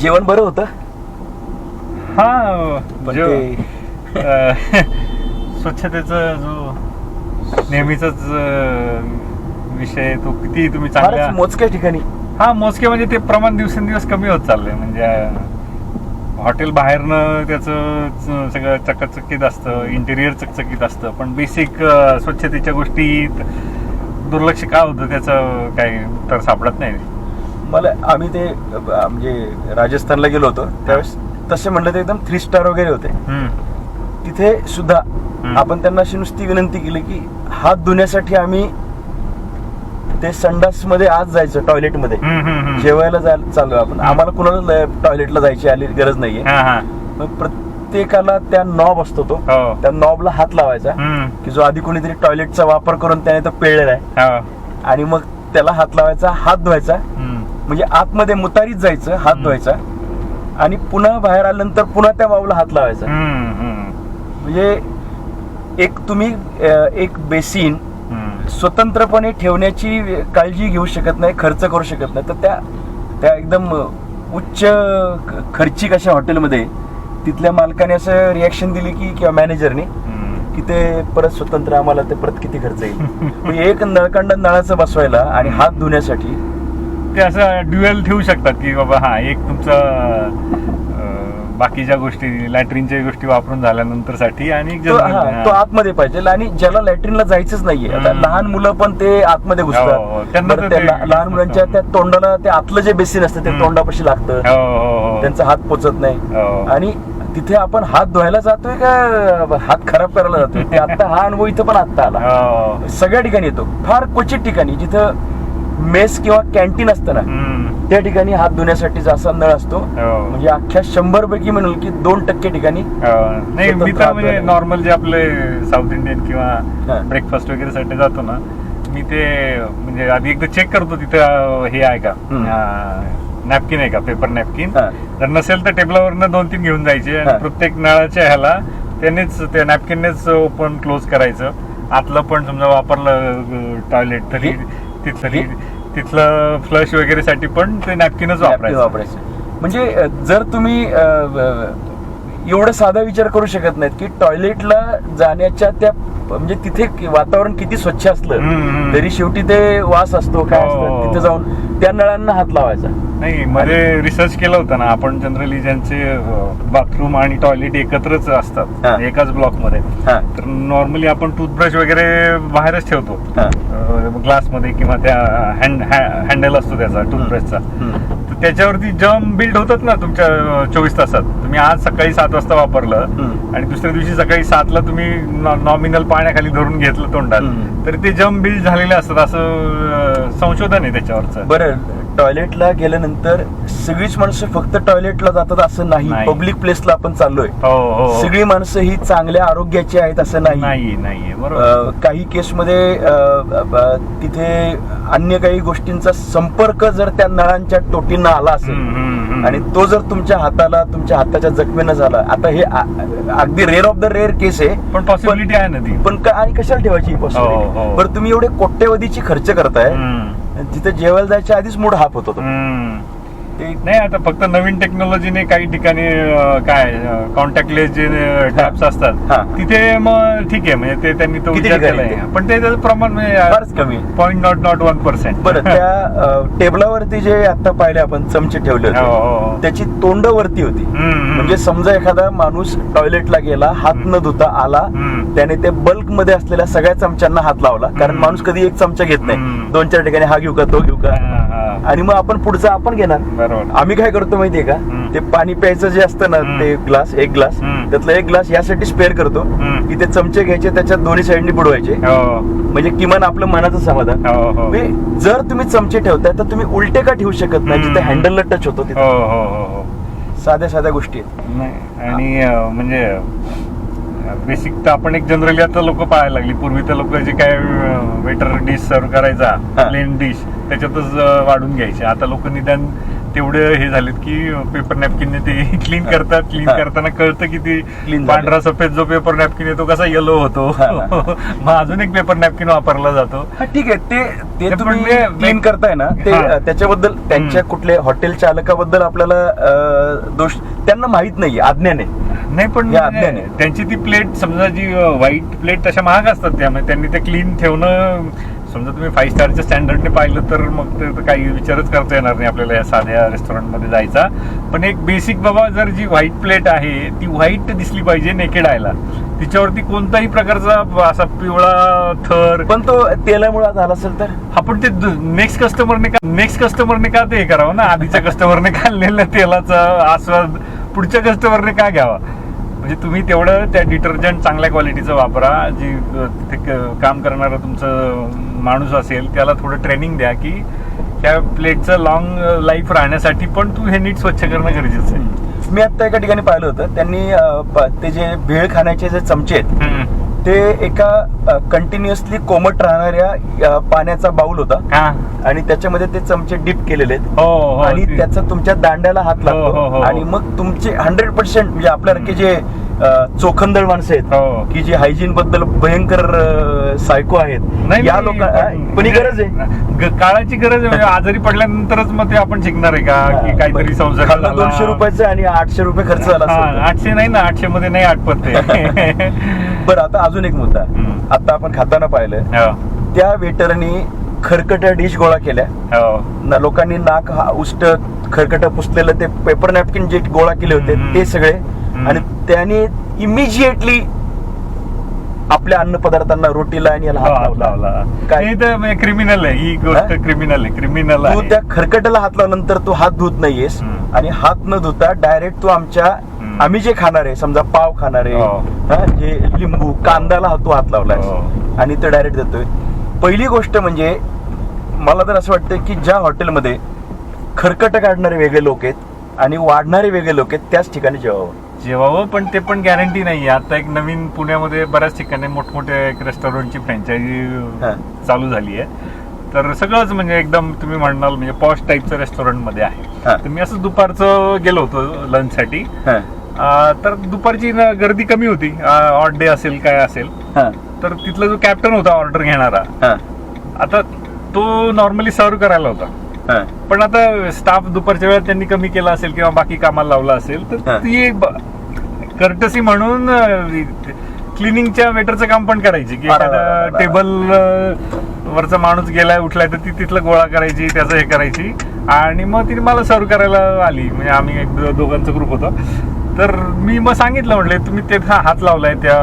जेवण बरं होतं? हा पण जो ते अ, स्वच्छतेचा जो नेहमीच विषय तो किती तुम्ही फारच मोजक्या ठिकाणी. हा मोजके म्हणजे ते प्रमाण दिवसेंदिवस कमी होत चाललंय. म्हणजे अ, हॉटेल बाहेरनं त्याचं च- सगळं चकचकीत असतं इंटेरियर चकचकीत असतं. पण बेसिक स्वच्छतेच्या गोष्टीत दुर्लक्ष का होतं त्याचं काही तर सापडत नाही. मला आम्ही ते म्हणजे राजस्थानला गेलो होतो त्यावेळेस तसे म्हणलं तर एकदम थ्री स्टार वगैरे होते. तिथे सुद्धा आपण त्यांना अशी नुसती विनंती केली की हात धुण्यासाठी आम्ही ते संडासमध्ये आज जायचं टॉयलेटमध्ये. जेवायला जायला चालू आपण. आम्हाला कुणाला टॉयलेटला जायची आली गरज नाहीये. मग प्रत्येकाला त्या नॉब असतो तो. हो. त्या नॉबला हात लावायचा. की जो आधी कोणीतरी टॉयलेटचा वापर करून त्याने तो पिळलेला आहे. हो. आणि मग त्याला हात लावायचा हात धुवायचा. म्हणजे आतमध्ये मुतारीत जायचं हात. धुवायचा आणि पुन्हा बाहेर आल्यानंतर पुन्हा त्या वावला हात लावायचा म्हणजे एक तुम्ही एक बेसिन. स्वतंत्रपणे ठेवण्याची काळजी घेऊ शकत नाही खर्च करू शकत नाही तर त्या त्या एकदम उच्च खर्चिक अशा हॉटेलमध्ये तिथल्या मालकाने असं रिॲक्शन दिली की किंवा मॅनेजरने. की ते परत स्वतंत्र आम्हाला ते परत किती खर्च येईल म्हणजे एक नळकंड नळाचं बसवायला आणि हात धुण्यासाठी ते असं ड्युएल ठेवू शकतात की बाबा हा एक तुमचं बाकीच्या गोष्टी लॅट्रिनच्या गोष्टी वापरून झाल्यानंतरसाठी आणि तो हा, हा. आतमध्ये पाहिजे आणि ज्याला लॅट्रिनला जायचंच नाहीये आता हम्म. लहान मुलं पण ते आतमध्ये हो, हो. घुसतात त्यांना बरं, तर त्या ते- ला- लहान मुलांच्या त्या तोंडाला ते आतलं जे बेसिन असतं ते हम्म. तोंडापाशी लागतं हो, हो, हो. त्यांचा हात पोचत नाही हो. आणि तिथे आपण हात धुवायला जातोय का हात खराब करायला जातोय ते आता हा अनुभव इथं पण आता आला हो. सगळ्या ठिकाणी येतो फार क्वचित ठिकाणी जिथं मेस किंवा कॅन्टीन असतं ना. त्या ठिकाणी हात धुण्यासाठीचा असा नळ असतो हो. म्हणजे अख्ख्या शंभर पैकी म्हणून की दोन टक्के ठिकाणी हो. नाही हात म्हणजे. नॉर्मल जे आपले साऊथ इंडियन. किंवा ब्रेकफास्ट वगैरे साठी जातो ना मी ते म्हणजे आधी एकदा चेक करतो तिथं हे आहे का. नॅपकिन आहे का पेपर नॅपकिन. जर नसेल तर टेबलावरनं दोन तीन घेऊन जायचे आणि. प्रत्येक नळाच्या ह्याला त्यांनीच त्या नॅपकिननेच ओपन क्लोज करायचं आतलं पण समजा वापरलं टॉयलेट तरी तिथलं हे? तिथलं फ्लश वगैरे साठी पण ते नॅपकिनच नॅपकिन वापरायचं वापरायचं म्हणजे जर तुम्ही एवढं साधा विचार करू शकत नाहीत की टॉयलेटला जाण्याच्या त्या म्हणजे तिथे वातावरण किती स्वच्छ असलं. तरी शेवटी ते वास असतो काय हो. असतं तिथे जाऊन त्या नळांना हात लावायचा नाही मध्ये रिसर्च केलं होतं ना आपण जनरली ज्यांचे बाथरूम आणि टॉयलेट एकत्रच. असतात एकाच ब्लॉकमध्ये तर नॉर्मली आपण टूथब्रश वगैरे बाहेरच ठेवतो हा. ग्लासमध्ये किंवा त्या हँड हँडल असतो त्याचा टूथब्रशचा. तर त्याच्यावरती जम बिल्ड होतात ना तुमच्या चोवीस तासात तुम्ही आज सकाळी सात वाजता वापरलं. आणि दुसऱ्या दिवशी सकाळी सातला तुम्ही नॉमिनल पाण्याखाली धरून घेतलं तोंडात. तर ते जम बिल्ड झालेले असतात असं संशोधन आहे त्याच्यावरचं बरं टॉयलेटला गेल्यानंतर सगळीच माणसं फक्त टॉयलेटला जातात असं नाही. नाही. पब्लिक प्लेसला आपण चाललोय. हो हो. सगळी माणसं ही चांगल्या आरोग्याची आहेत असं नाही. नाही नाहीये. बरोबर. अ, काही केसमध्ये अ, अ, तिथे अन्य काही गोष्टींचा संपर्क जर त्या नळांच्या टोटींना आला हम्म, असेल हम्म, हम्म. आणि तो जर तुमच्या हाताला तुमच्या हाताच्या जखमेनं झाला आता हे आ- अगदी rare of the rare case आहे. पण पॉसिबिलिटी आहे ना ती. पण का- आणि कशाला ठेवायची हो, हो. पॉसिबिलिटी बरं तुम्ही एवढे कोट्यवधीची खर्च करताय. हम्म, तिथे जेवायला जायच्या आधीच मूड हाफ होतो होता. ते नाही आता फक्त नवीन टेक्नॉलॉजीने काही ठिकाणी काय कॉन्टॅक्टलेस जे टॅप्स असतात हा. तिथे मग ठीक आहे म्हणजे ते त्यांनी तो विचार केलाय? पण ते त्याचं प्रमाण फारच कमी. Point nought nought one percent बरं त्या टेबलावरती जे आता पाहिले आपण चमचे ठेवले हो, होते त्याची तोंड वरती होती म्हणजे समजा एखादा माणूस टॉयलेटला गेला हात न. धुता आला. त्याने ते बल्कमध्ये असलेल्या सगळ्या चमच्यांना हात लावला कारण. माणूस कधी एक चमचा घेत नाही. दोन चार ठिकाणी हा घेऊ का तो घेऊ का आणि मग आपण पुढचा आपण घेणार. बरोबर. आम्ही काय करतो माहितीये का. ते पाणी प्यायचं जे असतं ना. ते ग्लास एक ग्लास. त्यातला एक ग्लास यासाठी स्पेअर करतो. की ते चमचे घ्यायचे त्याच्यात दोन्ही साईडनी बुडवायचे. हो. म्हणजे किमान आपलं मनाचं समाधान. हो हो. जर तुम्ही चमचे ठेवताय तर तुम्ही उलटे का ठेवू शकत नाही? जिथे. हँडलला टच होतो तिथे. साध्या साध्या गोष्टी आहेत. आणि म्हणजे बेसिक तर आपण एक जनरली आता लोक पाहायला लागली पूर्वी तर लोक जे काय वेटर डिश सर्व करायचा. प्लेन डिश त्याच्यातच वाढून घ्यायचे आता लोक निदान तेवढे हे झालेत की पेपर नॅपकिन ते क्लीन. करतात क्लीन. करताना कळतं की ती पांढरा सफेद जो पेपर नॅपकिन आहे तो कसा येलो होतो. मग अजून एक पेपर नॅपकिन वापरला जातो ठीक आहे ते ते तुम्ही क्लीन करताय ना ते त्याच्याबद्दल त्यांच्या कुठल्या हॉटेल चालकाबद्दल आपल्याला दोष त्यांना माहीत नाही अज्ञान आहे नाही पण. त्यांची ती प्लेट समजा जी व्हाईट प्लेट तशा महाग असतात त्यामुळे त्यांनी ते क्लीन ठेवणं समजा तुम्ही फाईव्ह स्टारच्या स्टँडर्डने पाहिलं तर मग ते तर काही विचारच करता येणार नाही आपल्याला या साध्या रेस्टॉरंटमध्ये जायचा. पण एक बेसिक बाबा जर जी व्हाईट प्लेट आहे ती व्हाईट दिसली पाहिजे नेकेड आयला तिच्यावरती कोणताही प्रकारचा असा पिवळा थर. पण तो तेलामुळे झाला असेल तर? आपण ते नेक्स्ट कस्टमरने का नेक्स्ट कस्टमरने का ते हे करावं ना? आधीच्या कस्टमरने खाल्लेल्या तेलाचा आस्वाद पुढच्या कस्टमरने का घ्यावा? म्हणजे तुम्ही तेवढं त्या डिटर्जंट चांगल्या क्वालिटीचं वापरा. जी तिथे काम करणारा तुमचं माणूस असेल त्याला थोडं ट्रेनिंग द्या की त्या प्लेटचं लॉंग लाईफ राहण्यासाठी पण तू हे नीट स्वच्छ करणं गरजेचं आहे. मी आता एका ठिकाणी पाहिलं होतं. त्यांनी ते जे भेळ खाण्याचे जे चमचे आहेत. ते एका कंटिन्युअसली कोमट राहणाऱ्या पाण्याचा बाऊल होता. आणि त्याच्यामध्ये ते चमचे डिप केलेले आहेत. हो हो आणि त्याचा तुमच्या दांड्याला हात हो, लागतो. आणि मग तुमचे हंड्रेड पर्सेंट म्हणजे आपल्यासारखे जे चोखंदळ माणसं आहेत. हो. की जे हायजीन बद्दल भयंकर सायको आहेत. नाही या लोकांना पण ही गरज आहे. काळाची गरज आहे. म्हणजे आजारी पडल्यानंतरच मग ते आपण शिकणार आहे का? की काहीतरी झाला. दोनशे रुपयाचं आणि आठशे रुपये खर्च झाला. आठशे नाही ना आठशे मध्ये नाही आठपत बरं आता अजून एक मुद्दा. आता आपण खाताना पाहिलं. हो, त्या वेटरनी खरकट्या डिश गोळा केल्या. हो. ना लोकांनी नाक हा- उष्ट खरकट पुसलेलं ते पेपर नॅपकिन जे गोळा केले होते. ते सगळे आणि त्याने इमिजिएटली आपल्या अन्न पदार्थांना रोटीला आणि याला हो, हात लावला काय? क्रिमिनल आहे ही गोष्ट हा? क्रिमिनल आहे क्रिमिनल तू आहे त्या खरकट्याला हात लावल्यानंतर तू हात धुत नाहीयेस हम्म. आणि हात न धुता डायरेक्ट तू आमच्या हम्म. आम्ही जे खाणार आहे समजा पाव खाणार आहे हो. हा, जे लिंबू कांद्याला हात- तू हात लावलाय हो. आणि ते डायरेक्ट देतोय पहिली गोष्ट म्हणजे मला तर असं वाटतं की ज्या हॉटेलमध्ये खरकट काढणारे वेगळे लोक आहेत आणि वाढणारे वेगळे लोक आहेत त्याच ठिकाणी जेवावं जेवावं पण ते पण गॅरंटी नाही आता एक नवीन पुण्यामध्ये बऱ्याच ठिकाणी मोठमोठ्या एक रेस्टॉरंटची फ्रँचायझी. चालू झाली आहे तर सगळंच म्हणजे एकदम तुम्ही म्हणाल म्हणजे पॉश टाईपचं रेस्टॉरंटमध्ये आहे. तर मी असं दुपारचं गेलो होतो लंचसाठी हा, तर दुपारची न- गर्दी कमी होती. ऑड डे असेल काय असेल. हा, तर तिथला जो कॅप्टन होता ऑर्डर घेणारा हा, आता तो नॉर्मली सर्व करायला होता. हा. पण आता स्टाफ दुपारच्या वेळेत त्यांनी कमी केला असेल किंवा बाकी कामाला लावला असेल तर हा. ती एक कर्टसी म्हणून क्लिनिंगच्या वेटरचं काम पण करायची. की एखादा. टेबल वरचा माणूस गेलाय उठलाय तर ती तिथलं गोळा करायची त्याचं हे करायची. आणि मग ती मला सर्व करायला आली. म्हणजे आम्ही एक दोघांचा ग्रुप होता. तर मी मग सांगितलं म्हटलं तुम्ही ते हात लावलाय त्या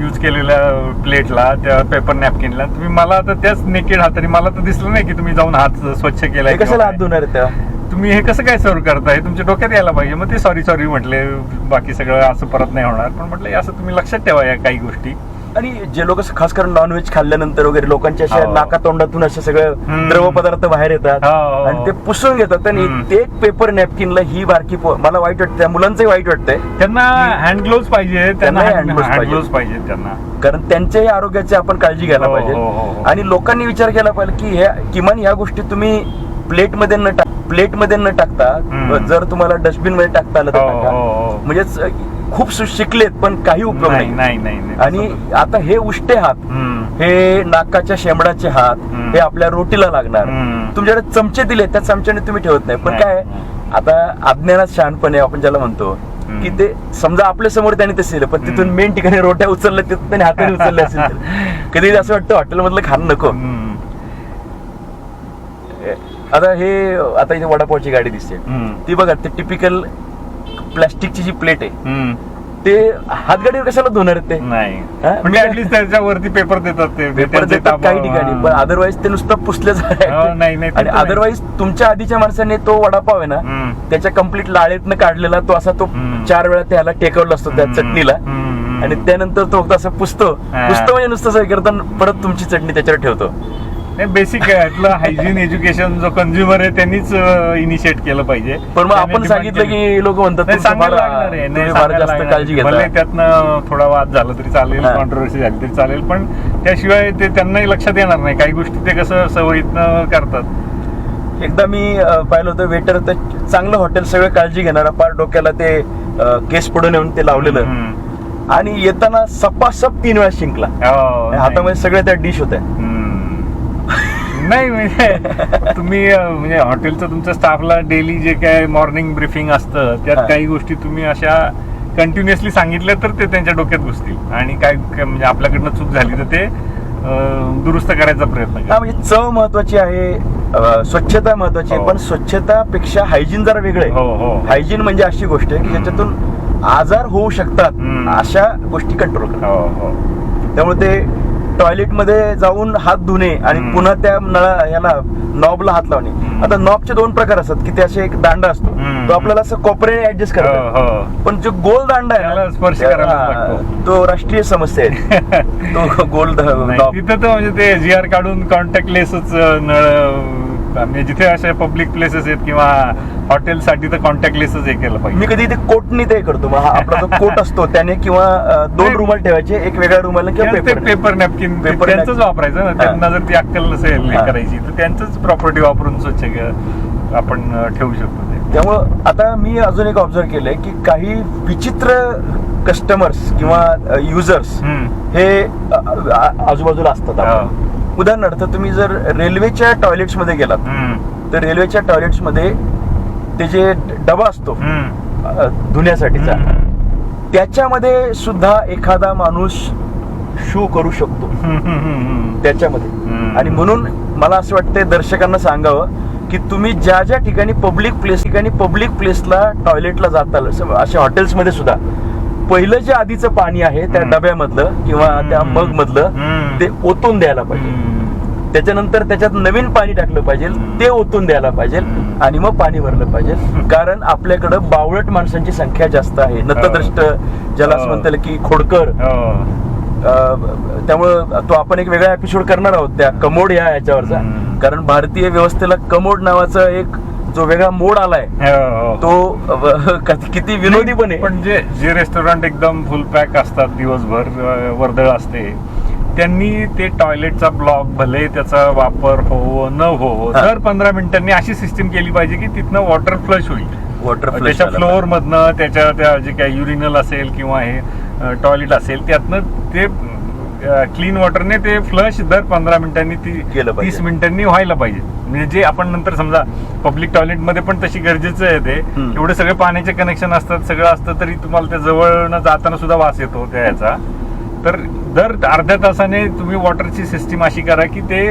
यूज केलेल्या प्लेटला त्या पेपर नॅपकिनला तुम्ही मला आता त्याच नेकेड हाताने मला तर दिसलं नाही की तुम्ही जाऊन हात स्वच्छ केलाय कशाला हात. धुणार तेव्हा? तुम्ही हे कसं काय सर्व करताय तुमच्या डोक्यात यायला पाहिजे मग ते सॉरी सॉरी म्हटले बाकी सगळं असं परत नाही होणार पण म्हटलं असं तुम्ही लक्षात ठेवा या काही गोष्टी आणि जे लोक खास करून नॉनव्हेज खाल्ल्यानंतर वगैरे लोकांच्या अशा हो. नाका तोंडातून असे सगळे. द्रव पदार्थ बाहेर येतात हो, हो, आणि ते. पुसून घेतात आणि. ते पेपर नॅपकिनला ही बारकी मला वाईट वाटतं त्या मुलांचंही वाईट वाटतंय त्यांना हँड ग्लोव्स पाहिजे त्यांना हँड. ग्लोव्स पाहिजे त्यांना कारण त्यांच्याही आरोग्याची आपण काळजी घ्यायला पाहिजे. आणि लोकांनी विचार केला पाहिजे की किमान ह्या गोष्टी तुम्ही प्लेटमध्ये न टाक प्लेटमध्ये न टाकता हम्म. जर तुम्हाला डस्टबिनमध्ये टाकता आलं तर हो, टाका हो, हो. अ, खूप सु- शिकलेत पण काही उपयोग नाही नाही नाही नाही नाही. आणि आता हे उष्टे हात हम्म. हे नाकाच्या शेंबडाचे हात हम्म. हे आपल्या रोटीला लागणार हम्म. तुमच्याकडे चमचे दिले त्या चमच्याने तुम्ही ठेवत नाही पण नाही. काय आता अज्ञानात शहाणपणे आपण ज्याला म्हणतो हम्म. की ते समजा आपल्यासमोर त्याने ते पण तिथून हम्म. मेन ठिकाणी रोट्या उचलल्या तिथून त्याने हाताने उचलल्या असेल तर. कधी असं वाटतं हॉटेल मधलं खाणं नको हम्म. आता हे आता इथे वडापावची गाडी दिसते. ती बघा ते टिपिकल प्लॅस्टिकची जी प्लेट आहे. ते हातगाडीवर कशाला धुणार ते नाही? म्हणजे त्याच्यावरती पेपर देतात ते पेपर देतात काही ठिकाणी पण अदरवाईज ते नुसतं पुसलं हो, नाही, आणि. अदरवाईज तुमच्या आधीच्या माणसाने तो वडापाव आहे ना. त्याच्या कंप्लीट लाळेतनं काढलेला तो असा तो. चार वेळा त्याला टेकवला असतो त्या. चटणीला. आणि त्यानंतर तो असं पुसतो. पुसतो म्हणजे नुसतं असं करता परत तुमची चटणी त्याच्यावर ठेवतो नाही बेसिक आहे यातलं हायजीन एज्युकेशन जो कंझ्युमर आहे त्यांनीच इनिशिएट केलं पाहिजे पण मग आपण सांगितलं. की लोक म्हणतात काळजी त्यातनं थोडा वाद झाला तरी चालेल. कॉन्ट्रोवर्सी झाली तरी चालेल पण त्याशिवाय ते त्यांनाही लक्षात येणार नाही काही गोष्टी ते कसं सवयीतनं करतात एकदा मी पाहिलं होतं वेटर तर चांगलं हॉटेल सगळं काळजी घेणारा पार डोक्याला ते केस पडून येऊन ते लावलेलं. आणि येताना सपासप तीन वेळा शिंकला हो. हातामध्ये सगळ्या त्या डिश होत्या. नाही म्हणजे तुम्ही अं, म्हणजे हॉटेलचं तुमच्या स्टाफला डेली जे काय मॉर्निंग ब्रिफिंग असतं हा. त्यात काही गोष्टी तुम्ही अशा कंटिन्युअसली सांगितल्या तर ते त्यांच्या डोक्यात घुसतील आणि काय काय म्हणजे आपल्याकडनं चूक झाली तर ते अं, दुरुस्त करायचा प्रयत्न हा करा म्हणजे चव महत्वाची आहे अं, स्वच्छता महत्वाची आहे हो. पण स्वच्छतापेक्षा हायजीन जरा वेगळं हो आहे हो हायजीन म्हणजे अशी गोष्ट आहे की ज्याच्यातून आजार होऊ शकतात हम्म. अशा गोष्टी कंट्रोल करा हो हो त्यामुळे ते टॉयलेटमध्ये जाऊन हात धुणे आणि. पुन्हा त्या नळा याला नॉबला हात लावणे. आता नॉबचे दोन प्रकार असतात की ते असे एक दांडा असतो. तो आपल्याला असं कोपऱ्याने ऍडजस्ट हो करतो हो पण जो गोल दांडा आहे स्पर्श. तो राष्ट्रीय समस्या आहे तो गोल. तिथं तर म्हणजे ते जी आर काढून कॉन्टॅक्ट लेसच नळ म्हणजे जिथे असे पब्लिक प्लेसेस आहेत किंवा हॉटेलसाठी तर कॉन्टॅक्ट लेसच हे केलं मी पाहिजे कधी ते कोटनी ते करतो मग हा आपला जो कोट असतो त्याने किंवा अं, दोन. रुमाल ठेवायचे एक वेगळ्या रुमाल किंवा ते पेपर पेपर नॅपकिन Paper त्यांचंच napkin. वापरायचं ना त्यांना जर ती अक्कल नसेल हे हा. करायची तर त्यांचंच प्रॉपर्टी वापरून स्वच्छ क- आपण अं, ठेवू शकतो ते त्यामुळं आता मी अजून एक ऑब्झर्व केलंय की काही विचित्र कस्टमर्स किंवा युजर्स हम्म. हे अ- आ- आजूबाजूला असतात आपण. उदाहरणार्थ तुम्ही जर रेल्वेच्या टॉयलेट्समध्ये गेलात. तर रेल्वेच्या टॉयलेट्समध्ये ते जे डबा असतो धुण्यासाठीचा. त्याच्यामध्ये सुद्धा एखादा माणूस शू करू शकतो. त्याच्यामध्ये. आणि म्हणून मला असं वाटतंय दर्शकांना सांगावं की तुम्ही ज्या ज्या ठिकाणी पब्लिक प्लेस ठिकाणी पब्लिक प्लेसला टॉयलेटला जाताल असं- अशा हॉटेल्समध्ये सुद्धा पहिलं जे आधीचं पाणी आहे त्या. डब्यामधलं किंवा त्या. मग मधलं. ते ओतून द्यायला पाहिजे. त्याच्यानंतर त्याच्यात नवीन पाणी टाकलं पाहिजे. ते ओतून द्यायला पाहिजे. आणि मग पाणी भरलं पाहिजे कारण आपल्याकडं बावळट माणसांची संख्या जास्त आहे नतद्रष्ट ज्याला असं हो. म्हणता की खोडकर हो. त्यामुळं तो आपण एक वेगळा एपिसोड करणार आहोत त्या कमोड या याच्यावरचा. कारण भारतीय व्यवस्थेला कमोड नावाचा एक जो वेगळा मोड आलाय हो. तो अं, क- किती विनोदी पण आहे पण जे जे रेस्टॉरंट एकदम फुल पॅक असतात दिवसभर वर्दळ असते त्यांनी ते टॉयलेटचा ब्लॉक भले त्याचा वापर हो न हो हा. दर पंधरा मिनिटांनी अशी सिस्टीम केली पाहिजे की तिथनं वॉटर फ्लश होईल वॉटर त्याच्या फ्लोअर मधनं त्याच्या त्या जे काही युरिनल असेल किंवा हे टॉयलेट असेल त्यातनं ते क्लीन वॉटरने ते फ्लश दर पंधरा मिनिटांनी ती केलं. तीस मिनिटांनी व्हायला पाहिजे म्हणजे जे आपण नंतर समजा पब्लिक टॉयलेटमध्ये पण तशी गरजेचं आहे ते. एवढे सगळे पाण्याचे कनेक्शन असतात सगळं असतं तरी तुम्हाला त्या जवळ जाताना सुद्धा वास येतो त्या याचा तर दर अर्ध्या तासाने तुम्ही वॉटरची सिस्टीम अशी करा की ते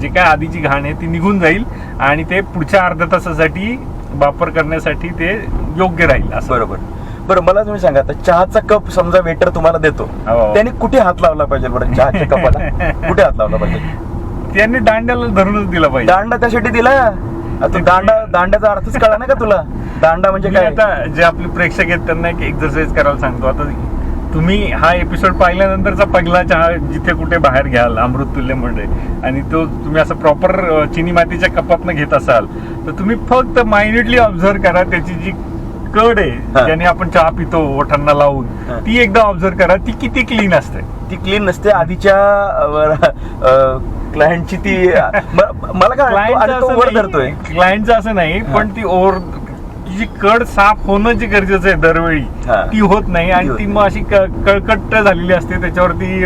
जे काय आधीची घाण आहे ती निघून जाईल आणि ते पुढच्या अर्ध्या तासासाठी वापर करण्यासाठी ते योग्य राहील असं बरोबर बरं मला तुम्ही सांगा आता चहाचा कप समजा वेटर तुम्हाला देतो हो. त्याने कुठे हात लावला पाहिजे बरं चहाच्या कपाला? कुठे हात लावला पाहिजे? त्यांनी दांड्याला धरूनच दिला पाहिजे. दांडा त्यासाठी दिला? आता दांडा दांड्याचा अर्थच कळा ना का तुला? दांडा म्हणजे मी काय? आता जे आपले प्रेक्षक आहेत त्यांना एक एक्सरसाइज करायला सांगतो. आता तुम्ही हा एपिसोड पाहिल्यानंतरचा पहिला चहा जिथे कुठे बाहेर घ्याल अमृततुल्यमध्ये आणि तो तुम्ही असं प्रॉपर चिनी मातीच्या कपातनं घेत असाल तर तुम्ही फक्त मायन्युटली ऑब्झर्व करा त्याची जी कड आहे. ज्याने आपण चहा पितो ओठांना हा. लावून ती एकदा ऑब्झर्व करा ती किती क्लीन असते ती क्लीन नसते आधीच्या क्लायंटची ती म- मला काय वाटतं, आणि तो वर धरतोय क्लायंटचं असं नाही हा. पण ती ओव्हर जी कड साफ होणं जे गरजेचं आहे दरवेळी हा. ती होत नाही आणि ती होत ती मग अशी क- कळकट्ट झालेली असते त्याच्यावरती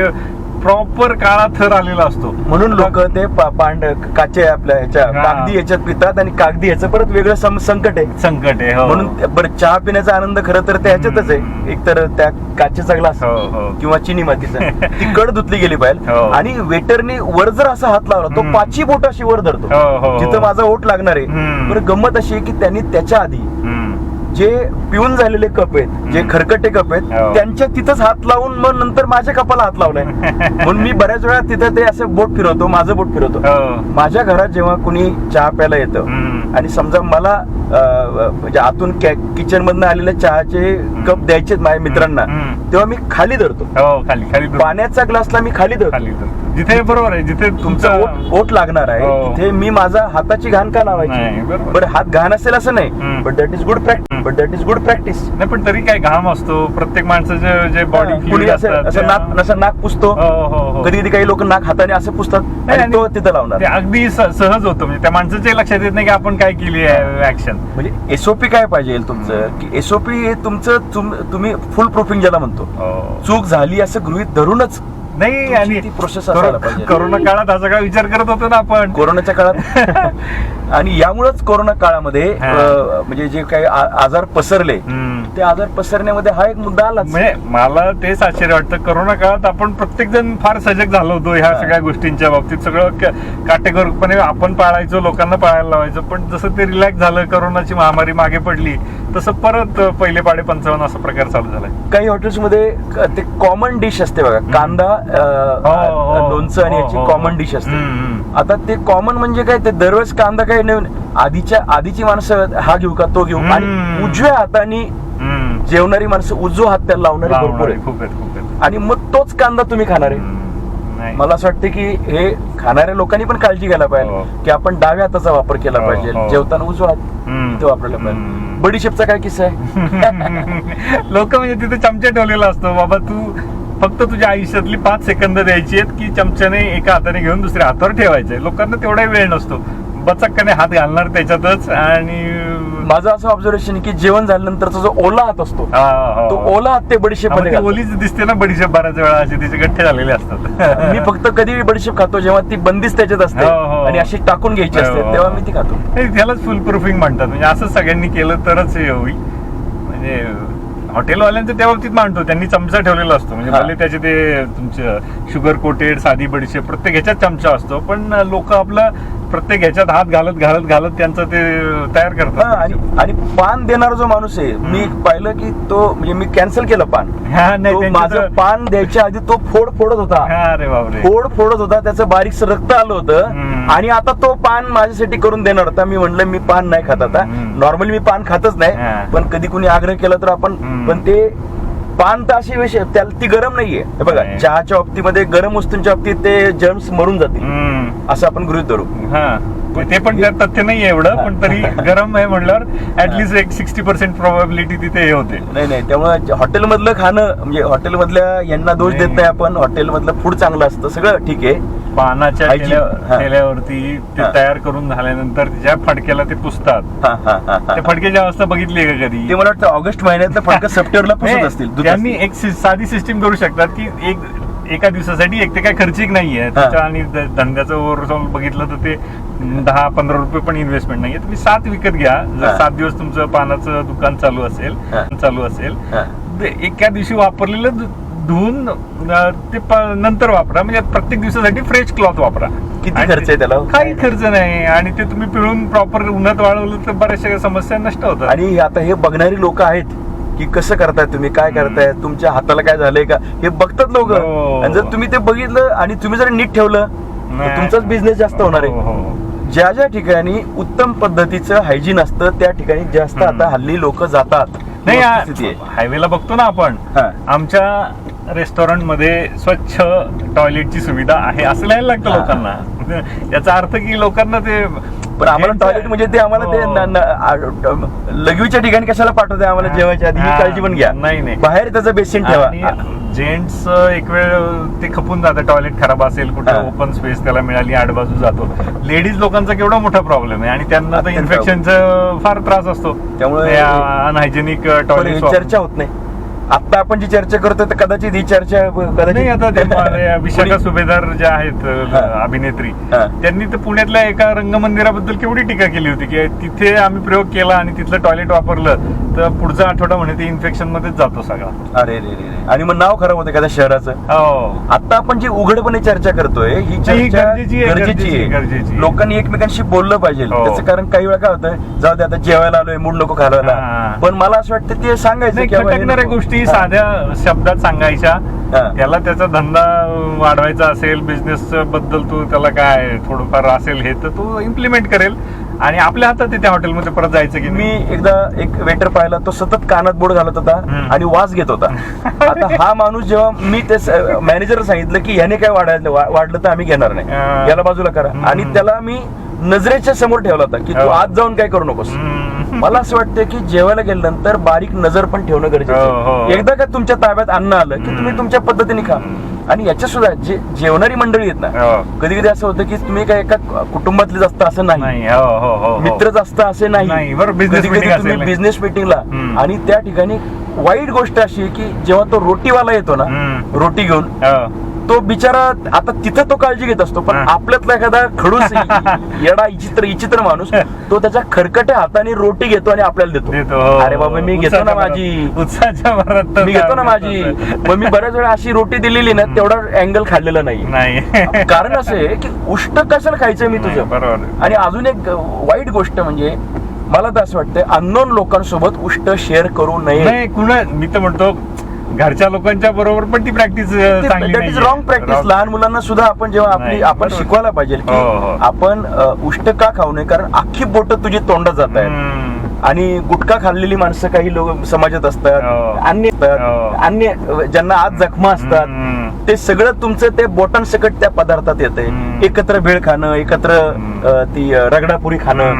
प्रॉपर काळा थर आलेला असतो म्हणून लोक ते पा- पांढ काचे आपल्या ह्याच्या. कागदी ह्याच्यात पितात आणि कागदी ह्याचं परत वेगळं संकट आहे संकट आहे हो. म्हणून बरं चहा पिण्याचा आनंद खरं तर त्या ह्याच्यातच आहे. एक तर त्या काचेचा ग्लास हो, हो. किंवा चिनी मातीचा ती कड धुतली गेली पाहिजे हो. आणि वेटरने वर जर असा हात लावला तो हम्म. पाचही बोट अशी वर धरतो हो, हो, हो. जिथं माझा ओट लागणार आहे हम्म. बरं गंमत अशी आहे की त्यांनी त्याच्या आधी हम्म. जे पिऊन झालेले कप आहेत जे. खरकटे कप आहेत हो. त्यांच्या तिथंच हात लावून मग नंतर माझ्या कपाला हात लावलाय म्हणून मी बऱ्याच वेळा तिथं ते असं बोट फिरवतो माझं बोट फिरवतो हो. माझ्या घरात जेव्हा कुणी चहा प्यायला येतं. आणि समजा मला म्हणजे आतून किचन मधनं आलेल्या चहाचे कप द्यायचे माझ्या मित्रांना. तेव्हा मी खाली धरतो. हो खाली खाली पाण्याचा ग्लासला मी खाली धरतो. जिथे बरोबर आहे जिथे तुमचा ओट ओट लागणार आहे हो. तिथे मी माझा हाताची घाण का लावायची. बरं हात घाण असेल असं नाही. But that is good practice but that is good practice नाही पण तरी काय घाम असतो प्रत्येक माणसाचे जे बॉडी कुणी असं नाक असं नाक पुसतो हो कधी कधी काही लोक नाक हाताने असं पुसतात तिथं लावणार. अगदी सहज होतं म्हणजे त्या माणसाच्याही लक्षात येत नाही की आपण काय केली आहे ऍक्शन म्हणजे एसओपी काय पाहिजे तुमचं? की एसओपी हे तुमचं तुम- तुम्ही फुल प्रूफिंग ज्याला म्हणतो. चूक झाली असं गृहित धरूनच नाही आणि ती process असायला पाहिजे. कोरोना काळात असा काय विचार करत होतो ना आपण कोरोनाच्या काळात आणि यामुळेच कोरोना काळामध्ये म्हणजे जे काही आजार पसरले. ते आजार पसरण्यामध्ये हा एक मुद्दा आलाच म्हणजे मला तेच आश्चर्य वाटतं कोरोना काळात आपण प्रत्येक जण फार सजग झालो होतो ह्या. सगळ्या गोष्टींच्या बाबतीत सगळं काटेकोरपणे आपण पाळायचो लोकांना पाळायला लावायचो पण जसं ते रिलॅक्स झालं कोरोनाची महामारी मागे पडली तसं परत पहिले पाडे पंचावन्न असा प्रकार चालू झालाय काही हॉटेल्समध्ये ते कॉमन डिश असते बघा कांदा हो, हो, अं, लोणचं आणि हो, याची हो, कॉमन हो. डिश असते. आता ते कॉमन म्हणजे काय ते दरवेळेस कांदा काय नवीन आधीच्या आधीची माणसं हा घेऊ का तो घेऊ आणि. उजव्या हाताने. जेवणारी माणसं उजवा हात त्याला लावणारी भरपूर आहे आणि मग तोच कांदा तुम्ही खाणार आहे. मला असं वाटतं की हे खाणाऱ्या लोकांनी पण काळजी घ्यायला हो. पाहिजे की आपण डाव्या हाताचा वापर केला हो, पाहिजे हो. जेवताना उजवा हात वापरायला. पाहिजे बडीशेपचा काय किस्सा आहे? लोक म्हणजे तिथे चमचा ठेवलेला असतो बाबा तू फक्त तुझ्या आयुष्यातली पाच सेकंद द्यायची आहेत की चमच्याने एका हाताने घेऊन दुसऱ्या हातावर ठेवायचे लोकांना तेवढा वेळ नसतो. बचक्काने हात घालणार त्याच्यातच आणि माझं असं ऑब्झर्वेशन की जेवण झाल्यानंतरचा जो ओला हात असतो. तो ओला हात ते बडीशेपमध्ये. ओलीच दिसते ना बडीशेप बऱ्याच वेळा असे तिचे गठ्ठे झालेले असतात मी फक्त कधी बडीशेप खातो जेव्हा ती बंदिस्त त्याच्यात असते हो, हो. आणि अशी टाकून घ्यायची असते हो. तेव्हा मी ती खातो त्यालाच फुल प्रूफिंग म्हणतात म्हणजे असं सगळ्यांनी केलं तरच हे होईल म्हणजे हॉटेलवाल्यांचं त्या बाबतीत मांडतो त्यांनी चमचा ठेवलेला असतो म्हणजे. भले त्याचे ते तुमचं शुगर कोटेड साधी बडीशे प्रत्येक ह्याच्यात चमचा असतो पण लोक आपलं प्रत्येक ह्याच्यात हात घालत घालत घालत त्यांचं ते तयार हा, करतात आणि आणि पान देणारा जो माणूस आहे मी पाहिलं की तो म्हणजे मी कॅन्सल केलं पान. हा, नाही, माझं पान द्यायच्या आधी तो फोड फोडत होता. अरे फोड फोडत होता त्याचं बारीकस रक्त आलं होतं. आणि आता तो पान माझ्यासाठी करून देणार होता. मी म्हणलं मी पान नाही खात आता. नॉर्मली मी पान खातच. नाही. पण कधी कुणी आग्रह केला तर आपण. पण ते पान तर अशी विषय त्याला ती गरम नाहीये. हे बघा नाही. चहाच्या बाबतीमध्ये गरम वस्तूंच्या बाबतीत ते जर्म्स मरून जातील. हम्म. असं आपण गृहित धरू. हा. पण ते पण त्यात तथ्य नाही एवढं पण तरी गरम आहे म्हणल्यावर ऍटलीस्ट एक सिक्स्टी पर्सेंट प्रोबॅबिलिटी तिथे हे होते. नाही नाही त्यामुळे हॉटेलमधलं खाणं म्हणजे हॉटेलमधल्या यांना दोष. देत नाही. आपण. हॉटेलमधलं फूड चांगलं असतं सगळं ठीक आहे. पानाच्या. ठेल्या- हा. ठेल्यावरती ते हा. तयार करून झाल्यानंतर ज्या फडक्याला ते पुसतात हा, हा, हा, हा. फडक्याची अवस्था बघितली का कधी ते मला वाटतं ऑगस्ट महिन्यातलं फडकं सप्टेंबरला पुसत नाही, असतील त्यांनी. एक सि- साधी सिस्टीम करू शकतात की एक एका दिवसासाठी एक ते काय खर्चिक नाहीये त्याच्या आणि ध- धंद्याचं ओव्हरऑल बघितलं तर ते दहा पंधरा रुपये पण इन्व्हेस्टमेंट नाहीये तुम्ही सात विकत घ्या जर. सात दिवस तुमचं पानाचं दुकान चालू असेल हा. चालू असेल हा. ते एका दिवशी वापरलेलं धुवून ते नंतर वापरा म्हणजे प्रत्येक दिवसासाठी फ्रेश क्लॉथ वापरा किती खर्च आहे त्याला? काही खर्च नाही आणि ते तुम्ही पिळून प्रॉपर उन्हात वाळवलं तर बऱ्याचशा समस्या नष्ट होतात आणि आता हे बघणारी लोक आहेत की कसं करताय तुम्ही काय करताय तुमच्या हाताला काय झालंय का हे बघतात लोक हो. आणि जर तुम्ही ते बघितलं आणि तुम्ही जर नीट ठेवलं तर. तुमचाच बिझनेस जास्त होणार हो, आहे हो. ज्या ज्या ठिकाणी उत्तम पद्धतीचं हायजीन असतं त्या ठिकाणी जास्त. आता हल्ली लोक जातात नाही ही. हायवेला बघतो ना आपण हा. आमच्या रेस्टॉरंटमध्ये स्वच्छ टॉयलेटची सुविधा आहे असं लिहायला लागतं. लोकांना याचा अर्थ की लोकांना ते पण आम्हाला टॉयलेट म्हणजे ते आम्हाला ते हो. लघवीच्या ठिकाणी कशाला पाठवते आम्हाला. जेवायच्या आधी. काळजी पण घ्या नाही, नाही. बाहेर त्याचं बेसिन ठेवा जेंट्स एक वेळ ते खपून जातं टॉयलेट खराब असेल कुठं. ओपन स्पेस त्याला मिळाली आडबाजू जातो लेडीज लोकांचा केवढा मोठा प्रॉब्लेम आहे आणि त्यांना तर इन्फेक्शनचा फार त्रास असतो त्यामुळे- अनहायजेनिक टॉयलेट चर्चा होत नाही आता आपण जी चर्चा करतोय तर कदाचित ही चर्चा नाही आता ते विशाखा सुभेदार ज्या आहेत. अभिनेत्री. त्यांनी तर पुण्यातल्या एका रंगमंदिराबद्दल केवढी टीका केली होती की तिथे आम्ही प्रयोग केला आणि तिथलं टॉयलेट वापरलं तर पुढचा आठवडा म्हणे ते इन्फेक्शन मध्येच जातो सगळा अरे रे रे. आणि मग नाव खराब होतं एखाद्या शहराचं हो आता आपण जी उघडपणे चर्चा करतोय ही चर्चा गरजेची आहे. लोकांनी एकमेकांशी बोललं पाहिजे हो. त्याचं कारण काही वेळा काय होतं जाऊ दे आता जेवायला आलोय मूड नको घालवायला. पण मला असं वाटतं ते सांगायचं नाही गोष्टी. साध्या शब्दात सांगायच्या. त्याला त्याचा धंदा वाढवायचा असेल बिझनेस बद्दल तो त्याला काय थोडंफार असेल हे तर तो इम्प्लिमेंट करेल आणि आपल्या हातात आहे त्या हॉटेलमध्ये परत जायचं की मी एकदा एक वेटर पाहिला तो सतत कानात बोट घालत होता. आणि वास घेत होता आता हा माणूस जेव्हा मी ते मॅनेजर सांगितलं की ह्याने काय वाढायला वाढलं तर आम्ही घेणार नाही. याला बाजूला करा. आणि त्याला मी नजरेच्या समोर ठेवला होता की तू हो. आत जाऊन काय करू नकोस. मला असं वाटतं की जेवायला गेल्यानंतर बारीक नजर पण ठेवणं गरजेचं हो, हो. एकदा का तुमच्या ताब्यात अन्न आलं की तुम्ही. तुमच्या पद्धतीने खा. आणि याच्या सुद्धा जे जेवणारी मंडळी आहेत ना हो. कधी कधी असं होतं की तुम्ही काय एका कुटुंबातलेच असतं असं नाही हो हो. मित्रच असतं असे नाही तुम्ही. बिझनेस मिटिंगला. आणि त्या ठिकाणी वाईट गोष्ट अशी आहे की जेव्हा तो रोटीवाला येतो ना. रोटी घेऊन. तो बिचारा आता तिथं तो काळजी घेत असतो पण. आपल्यातला एखादा खडूस येडा इचित्र इचित्र माणूस तो त्याच्या खरकट्या हाताने रोटी घेतो आणि आपल्याला देतो. हो. अरे बाबा मी घेतो ना माझी मी घेतो ना माझी. मग मी बऱ्याच वेळा अशी रोटी दिलेली ना तेवढा अँगल खाल्लेला नाही. कारण असं आहे की उष्ट कशाला खायचं मी तुझं? बरोबर. आणि अजून एक वाईट गोष्ट म्हणजे मला तर असं वाटतं अननोन लोकांसोबत उष्ट शेअर करू नये. मी तर म्हणतो घरच्या लोकांच्या बरोबर पण ती practice that is. Wrong practice. लहान मुलांना सुद्धा आपण जेव्हा आपली आपण. शिकवायला पाहिजे की हो, हो. आपण उष्ट का खाऊ नये कारण अख्खी बोट तुझी तोंडात जात आहेत हम्म. आणि गुटखा खाल्लेली माणसं काही लोक समाजात असतात हो. अन्य. अन्य ज्यांना आज जखमा असतात. ते सगळं तुमचं ते बोटांसकट त्या पदार्थात हम्म. एकत्र भेळ खाणं एकत्र ती रगडापुरी खाणं.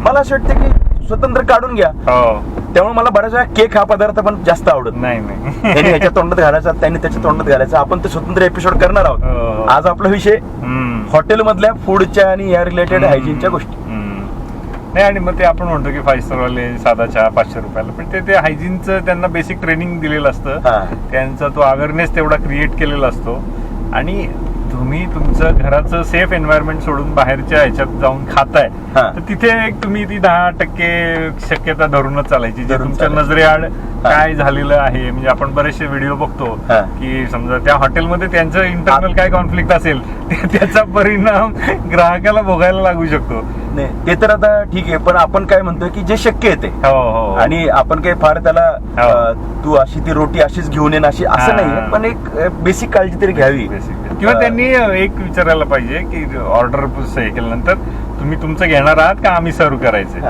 मला असं वाटतं की स्वतंत्र काढून घ्या हो त्यामुळे मला बऱ्याच वेळा केक हा पदार्थ पण जास्त आवडत नाही नाही त्यांनी ह्याच्या तोंडात घालायचा त्यांनी त्याच्या तोंडात घालायचा आपण ते स्वतंत्र एपिसोड करणार हो. आहोत आज आपला विषय हम्म. हॉटेलमधल्या फूडच्या आणि या रिलेटेड हम्म. हायजीनच्या गोष्टी हम्म. नाही आणि मग ते आपण म्हणतो की फाईव्ह स्टार वाले साधा चहा पाचशे रुपयाला पण ते ते हायजीनचं त्यांना बेसिक ट्रेनिंग दिलेलं असतं हा. त्यांचा तो अवेअरनेस तेवढा क्रिएट केलेला असतो आणि तुम्ही तुमचं घराचं सेफ एन्व्हायरमेंट सोडून बाहेरच्या ह्याच्यात जाऊन खाताय हा. तर तिथे एक तुम्ही ती दहा टक्के शक्यता धरूनच चालायची जे धरून तुमच्या चालायची. नजरेआड काय झालेलं आहे म्हणजे आपण बरेचसे व्हिडिओ बघतो हा. की समजा त्या हॉटेलमध्ये त्यांचं इंटरनल काय कॉन्फ्लिक्ट असेल ते- त्याचा परिणाम ग्राहकाला भोगायला लागू शकतो नाही ते तर आता ठीक आहे पण आपण काय म्हणतोय की जे शक्य आहे ते हो हो आणि आपण काही फार त्याला हो. अ, तू अशी ती रोटी अशीच घेऊन येईन अशी असं हा. नाहीये पण एक बेसिक काळजी तरी घ्यावी Basic. किंवा त्यांनी एक विचारायला पाहिजे की ऑर्डर हे केल्यानंतर तुम्ही तुमचं घेणार आहात का आम्ही सर्व करायचे.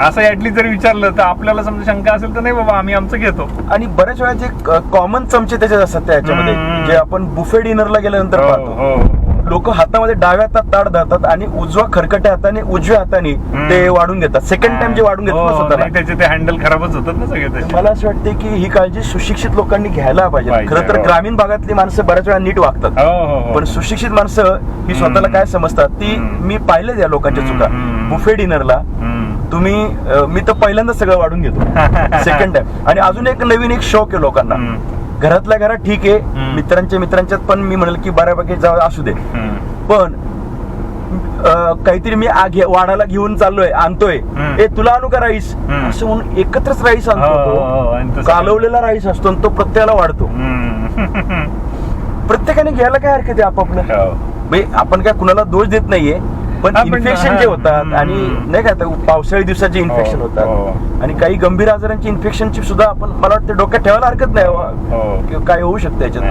असं ऍटलीस्ट जर विचारलं तर आपल्याला समजा शंका असेल तर नाही बाबा आम्ही आमचं घेतो आणि बऱ्याच वेळा जे कॉमन चमचे त्याच्यात असतात त्याच्यामध्ये. जे आपण बुफे डिनरला गेल्यानंतर हो, पाहतो हो. लोक हातामध्ये डाव्या हातात ताट धरतात आणि उजव्या खरकट्या हाताने उजव्या हाताने. ते वाढून घेतात सेकंड टाइम जे वाढून घेतात ना हो, स्वतःला त्याचे ते हँडल खराबच होतात ना सगळे मला असं वाटतं की ही काळजी सुशिक्षित लोकांनी घ्यायला पाहिजे खरं तर हो. ग्रामीण भागातली माणसं बऱ्याच वेळा नीट वागतात हो पण सुशिक्षित माणसं ही स्वतःला. काय समजतात ती. मी पाहिले या लोकांच्या चुका. बुफे डिनरला. तुम्ही मी तर पहिल्यांदा सगळं वाढून घेतो सेकंड टाइम आणि अजून एक नवीन एक शौक आहे लोकांना. घरातल्या घरात ठीक आहे. मित्रांच्या मित्रांच्यात पण मी म्हणेल की बऱ्यापैकी जाऊ असू दे. पण काहीतरी मी वाढायला घेऊन चाललोय आणतोय. ए तुला आणू का राईस. असं म्हणून एकत्रच राईस हो, हो, हो, आणतो तसं- कालवलेला राईस असतो आणि तो प्रत्येकाला वाढतो. प्रत्येकाने घ्यायला काय हरकत आहे आपापलं हो. म्हणजे आपण काय कुणाला दोष देत नाहीये पण हा, पण- इन्फेक्शन जे होतात हम्म. आणि नाही का पावसाळी दिवसाचे इन्फेक्शन हो, होतात हो. आणि काही गंभीर आजारांची इन्फेक्शनची सुद्धा आपण मला वाटतं डोक्यात ठेवायला हरकत नाही हो. हो. काय होऊ शकतं याच्यात.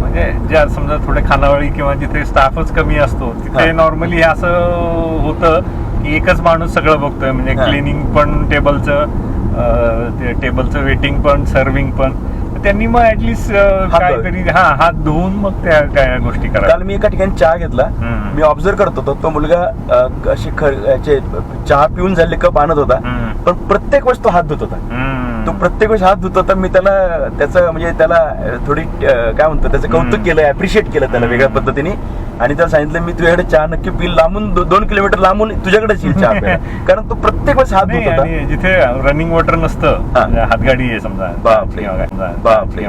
म्हणजे ज्या समजा थोडे खानावळी किंवा जिथे स्टाफच कमी असतो तिथे हा. नॉर्मली असं होतं की एकच माणूस सगळं बघतोय म्हणजे हा. क्लिनिंग पण टेबलचं टेबलचं वेटिंग पण सर्विंग पण त्यांनी मग ऍटलिस्ट हात काहीतरी हा हात धुवून मग त्या काय गोष्टी काल करा मी एका ठिकाणी चहा घेतला. हम्म. मी ऑब्झर्व करत होतो. तो मुलगा अं, ख- याचे चहा पिऊन झाले कप आणत होता. हम्म. पण प्रत्येक वेळेस तो हात धुत होता. तो प्रत्येक वेळेस हात धुत होता. मी त्याला त्याचं म्हणजे त्याला अं, थोडी अं, काय म्हणतो त्याचं कौतुक. केलं अप्रिशिएट केलं त्याला वेगळ्या पद्धतीने. आणि त्याला सांगितलं मी तुझ्याकडे चहा नक्की पिल लांबून दो- दोन किलोमीटर लांबून तुझ्याकडेच येईल चहा. कारण तो प्रत्येक वेळेस हात धुत होता जिथे रनिंग वॉटर नसतं. म्हणजे हातगाडी आहे समजा बापरे. बापरे.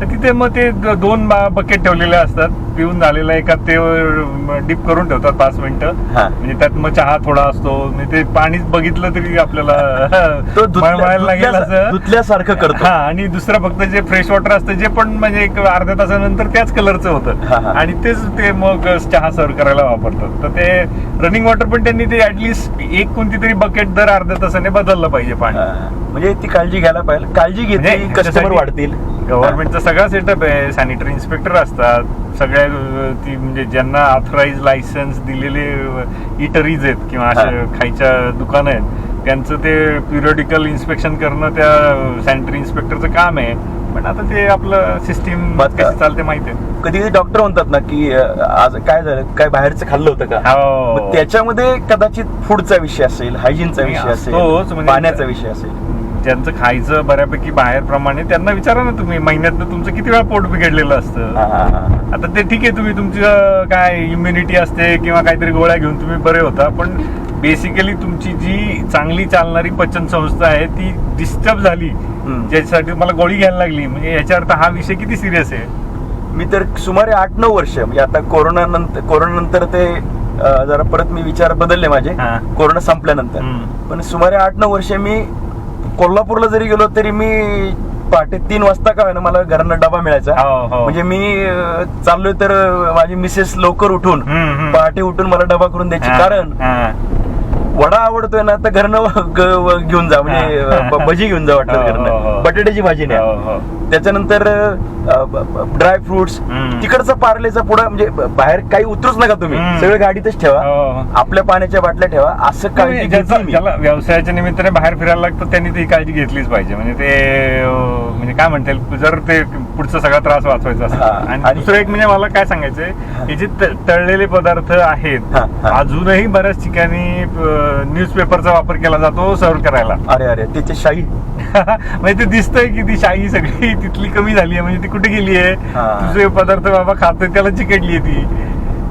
तर तिथे मग ते दोन बकेट ठेवलेले असतात पिऊन झालेला एकात ते डिप करून ठेवतात पाच मिनिटं. हा. म्हणजे त्यात मग चहा थोडा असतो. म्हणजे ते पाणीच बघितलं तरी आपल्याला तो धुतल्या- मळमळायला लागेल धुतल्या- असं. धुतल्यासारखं करतो. हा आणि दुसरं फक्त जे फ्रेश वॉटर असतं जे पण म्हणजे एक अर्ध्या तासानंतर त्याच कलरचं हा, होतं. हा. आणि तेच ते मग चहा सर्व करायला वापरतात. तर ते रनिंग वॉटर पण त्यांनी ते ऍटलिस्ट एक कोणती तरी बकेट दर अर्ध्या तासाने बदललं पाहिजे पाणी. हा. म्हणजे ती काळजी घ्यायला पाहिजे. काळजी घेतली म्हणजे कस्टमर ह्याच्यासाठी वाढतील. गव्हर्नमेंटचा सगळा सेटअप आहे. सॅनिटरी इन्स्पेक्टर असतात. सगळ्या अं, ती म्हणजे ज्यांना ऑथराईज लायसन्स दिलेले इटरीज आहेत किंवा अशा. खायच्या दुकानं आहेत त्यांचं ते पिरियडिकल इन्स्पेक्शन करणं त्या सॅनिटरी इन्स्पेक्टरचं काम आहे पण आता ते आपलं सिस्टीम कशी चालते माहिती आहे कधी कधी डॉक्टर म्हणतात ना की आज काय झालं काय बाहेरचं खाल्लं होतं का हो. त्याच्यामध्ये कदाचित फूडचा विषय असेल हायजीनचा विषय असेल म्हणजे- पाण्याचा विषय असेल ज्यांचं खायचं बऱ्यापैकी बाहेर प्रमाणे त्यांना विचारा ना तुम्ही महिन्यातनं तुमचं किती वेळा पोट बिघडलेलं असतं. आता ते ठीक आहे तुम्ही तुमचं काय इम्युनिटी असते किंवा काहीतरी गोळ्या घेऊन तुम्ही बरे होता पण बेसिकली तुमची जी चांगली चालणारी पचन संस्था आहे ती डिस्टर्ब झाली. ज्याच्यासाठी मला गोळी घ्यायला लागली म्हणजे याच्या अर्थ हा विषय किती सिरियस आहे मी तर सुमारे आठ नऊ वर्ष म्हणजे आता कोरोना नंतर कोरोना नंतर ते जरा परत मी विचार बदलले माझे. कोरोना संपल्यानंतर. पण सुमारे आठ नऊ वर्ष मी कोल्हापूरला जरी गेलो तरी मी पहाटे तीन वाजता का होईना मला घरानं डबा मिळायचा हो, हो. म्हणजे मी चाललोय तर माझी मिसेस लवकर उठून. पहाटे उठून मला डबा करून द्यायची कारण. वडा आवडतोय ना तर घरनं घेऊन जा म्हणजे हा. भजी घेऊन जा वाटलं हो, हो, घरनं हो. बटाट्याची भाजी हो, नाही हो. त्याच्यानंतर ड्राय फ्रुट्स. तिकडचा पार्लेचा पुढं म्हणजे बाहेर काही उतरूच नका तुम्ही. सगळं गाडीतच ठेवा हो. आपल्या पाण्याच्या बाटल्या ठेवा असं. ज्याला व्यवसायाच्या निमित्ताने बाहेर फिरायला लागतं त्यांनी ती काळजी घेतलीच पाहिजे म्हणजे ते म्हणजे काय म्हणतील जर ते पुढचा सगळा त्रास वाचवायचा असेल हा, आणि दुसरं एक म्हणजे मला काय सांगायचंय हे जे तळलेले पदार्थ आहेत हा, हा. अजूनही बऱ्याच ठिकाणी न्यूजपेपरचा वापर केला जातो सर्व करायला. अरे अरे त्याची शाही. म्हणजे ते दिसतंय की ती शाही सगळी तिथली कमी झाली आहे. म्हणजे ती कुठे गेली आहे? हा. तुझे पदार्थ बाबा खातोय त्याला चिकटली आहे ती.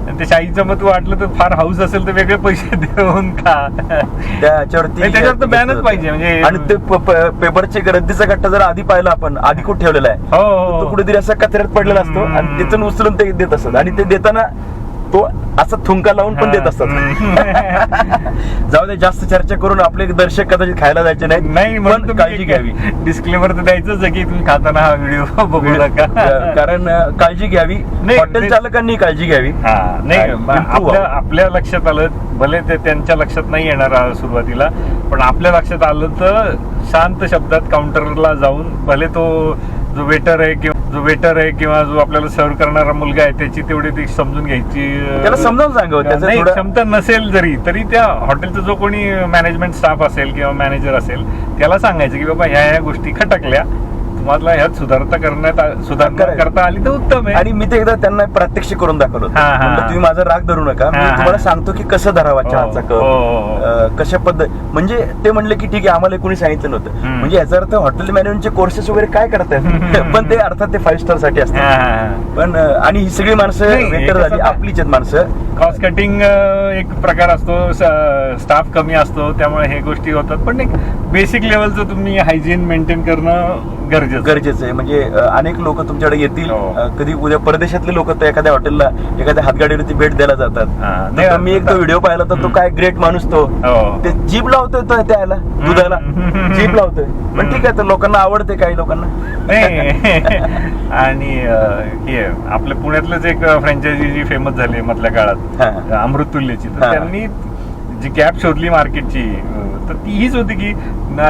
आणि ते शाहीचं मत वाटलं तर फार हाऊस असेल तर वेगळे पैसे देऊन खा. त्याच्यावरती त्याच्यावर तर बॅनच पाहिजे, म्हणजे- आणि ते पेपरचे रद्दीचा गट्टा जर आधी पाहिला आपण आधी कुठे ठेवलेला आहे हो, हो. तो कुठेतरी असा कचऱ्यात पडलेला असतो. आणि तिथून उचलून ते देत असतात. आणि ते देताना तो असा थुंका लावून पण देत असतात. जाऊ दे जास्त चर्चा करून आपले दर्शक कदाचित खायला जायचे नाही नाही म्हणून पण काळजी घ्यावी. डिस्क्लेमर तर द्यायचंच की तुम्ही खाताना हा व्हिडिओ बघू नका. कारण काळजी घ्यावी. नाही, हॉटेल चालकांनी काळजी घ्यावी. हा नाही आपल्या लक्षात आलं भले ते त्यांच्या लक्षात नाही येणार सुरुवातीला पण आपल्या लक्षात आलं तर शांत शब्दात काउंटरला जाऊन भले तो जो वेटर आहे किंवा जो वेटर आहे किंवा जो आपल्याला सर्व करणारा मुलगा आहे त्याची तेवढी ती समजून घ्यायची त्याला समजावून सांगावं, त्याचं नाही थोडं- क्षमता नसेल जरी तरी त्या हॉटेलचा जो कोणी मॅनेजमेंट स्टाफ असेल किंवा मॅनेजर असेल त्याला सांगायचं की बाबा ह्या ह्या गोष्टी खटकल्या तुम्हाला ह्यात सुधारता करण्यात सुधारणा. करता आली तर उत्तम आहे. आणि मी ते एकदा त्यांना प्रात्यक्षिक करून दाखवलं. तुम्ही माझा राग धरू नका. मी. तुम्हाला सांगतो की कसं धरावा हो, चहाचा हो, हो, हो. कप कशा पद्धत म्हणजे ते म्हणले की ठीक आहे आम्हाला कोणी सांगितलं नव्हतं. म्हणजे याचा अर्थ हॉटेल मॅनेजमेंटचे कोर्सेस वगैरे काय करतायत पण ते अर्थात ते फाईव्ह स्टारसाठी असतात. पण आणि ही सगळी माणसं वेटर झाली आपलीच आहेत माणसं. कॉस्ट कटिंग एक प्रकार असतो. स्टाफ कमी असतो त्यामुळे हे गोष्टी होतात. पण एक बेसिक लेवलचं तुम्ही हायजीन मेंटेन करणं गरजेचं गरजेचं आहे म्हणजे अनेक लोक तुमच्याकडे येतील हो. कधी उद्या परदेशातले लोक तर एखाद्या हॉटेलला एखाद्या हातगाडीवरती भेट द्यायला जातात मी एक तो व्हिडिओ पाहिला तर तो. काय ग्रेट माणूस तो हो. ते जीप लावतोय तो त्याला दुधाला. जीप लावतोय पण ठीक आहे तर लोकांना आवडते काही लोकांना आणि हे आपल्या पुण्यातलंच एक फ्रँचायझी जी फेमस झाली मधल्या. काळात अमृतुल्यची तर. त्यांनी जी गॅप शोधली मार्केटची तर ती हीच होती की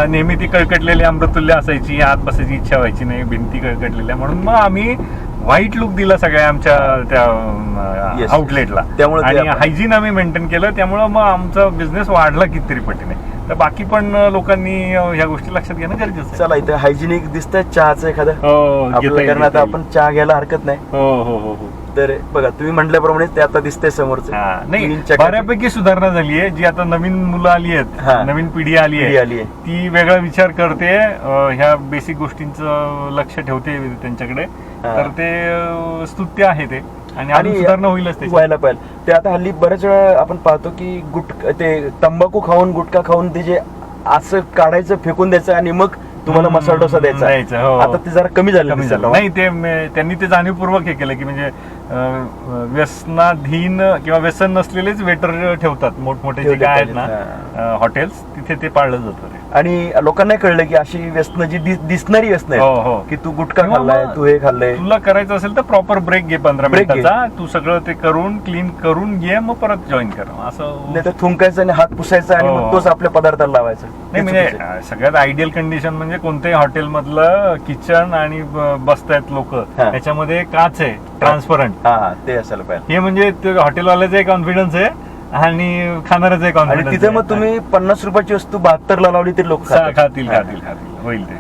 नेहमी ती कळकटलेली अमृतुल्य असायची आत बसायची इच्छा व्हायची नाही भिंती कळकटलेल्या. म्हणून मग आम्ही व्हाईट लुक दिला सगळ्या आमच्या त्या. आउटलेटला त्यामुळे आणि हायजीन आम्ही मेंटेन केलं. त्यामुळं मग आमचा बिझनेस वाढला कितीतरी पटीने तर बाकी पण लोकांनी ह्या गोष्टी लक्षात घेणं गरजेचं चला इथे हायजिनिक दिसतंय चहाचं एखादं. हो कारण घेता आता. आपण चहा घ्यायला हरकत नाही. हो हो हो हो. तर बघा तुम्ही म्हटल्याप्रमाणे ते आता दिसतंय समोरच हा, नाही बऱ्यापैकी सुधारणा झाली आहे जी आता नवीन मुलं आली आहेत. नवीन पिढी आली पिढी आली आहे आहे. ती वेगळा विचार करते अं, ह्या बेसिक गोष्टींचं लक्ष ठेवते त्यांच्याकडे हा. तर ते अं, स्तुत्य आहे ते आणि अजून सुधारणा होईलच व्हायला पाहिजे ते आता हल्ली बऱ्याच वेळा आपण पाहतो की गुट ते तंबाखू खाऊन गुटखा खाऊन ते जे असं काढायचं फेकून द्यायचं आणि मग तुम्हाला हम्म, मसाला डोसा द्यायचं, द्यायचा हो. आता ते जरा कमी झालं कमी दिसायला. झालं नाही ते म- त्यांनी ते जाणीवपूर्वक हे केलं की म्हणजे व्यसनाधीन किंवा व्यसन नसलेलेच वेटर ठेवतात मोठमोठे जे काय आहेत ना हॉटेल्स तिथे ते पाळलं जातं ते आणि लोकांना कळलं की अशी व्यसनं जी दिस- दिसणारी व्यसनं हो हो. की तू गुटखा किंवा खाल्लाय मग तू हे खाल्लंय. तुला करायचं असेल तर प्रॉपर ब्रेक घे पंधरा Break घे. मिनिटाचा तू सगळं ते करून क्लीन करून घे मग परत जॉईन कर. असं नाही तर थुंकायचं आणि हात पुसायचा आणि हो. मग तोच आपल्या पदार्थाला लावायचा. नाही हे म्हणजे चुकीचं आहे. अं, सगळ्यात आयडियल कंडिशन म्हणजे कोणत्याही हॉटेल मधलं किचन आणि ब- बसतायत लोक. हा. त्याच्यामध्ये काच आहे. ट्रान्सपरंट हा ते असायला पाहिजे. हे म्हणजे हॉटेलवाल्याचा कॉन्फिडन्स आहे आणि खाणाऱ्याचा कॉन्फिडन्स तिथे मग तुम्ही पन्नास रुपयाची वस्तू बहात्तर ला लावली तरी लोक खातील खातील खातील. होईल ते.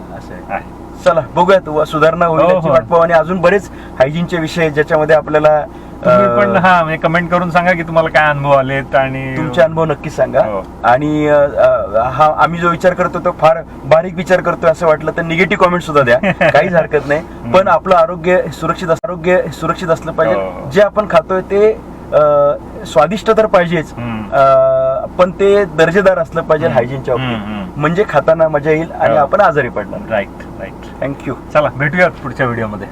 चला बघूयात व सुधारणा होईल हो, याची हो. वाट पाहू आणि अजून बरेच हायजीनचे विषय ज्याच्यामध्ये आपल्याला तुम्ही अं, पण हा म्हणजे कमेंट करून सांगा की तुम्हाला काय अनुभव आलेत आणि तुमचे अनुभव नक्की सांगा हो. आणि अ, अ, हा आम्ही जो विचार करतो तो फार बारीक विचार करतोय असं वाटलं तर निगेटिव्ह कॉमेंट सुद्धा द्या काहीच हरकत नाही पण आपलं आरोग्य सुरक्षित अस- आरोग्य सुरक्षित असलं हो. पाहिजे जे आपण खातोय ते अ, स्वादिष्ट तर पाहिजेच हम्म. अ, पण ते दर्जेदार असलं पाहिजे. हायजीनच्या हम्म, बाबतीत हम्म. म्हणजे खाताना मजा येईल आणि हो. आपण आजारी पडणार राईट राईट थँक्यू. चला भेटूयात पुढच्या व्हिडिओमध्ये.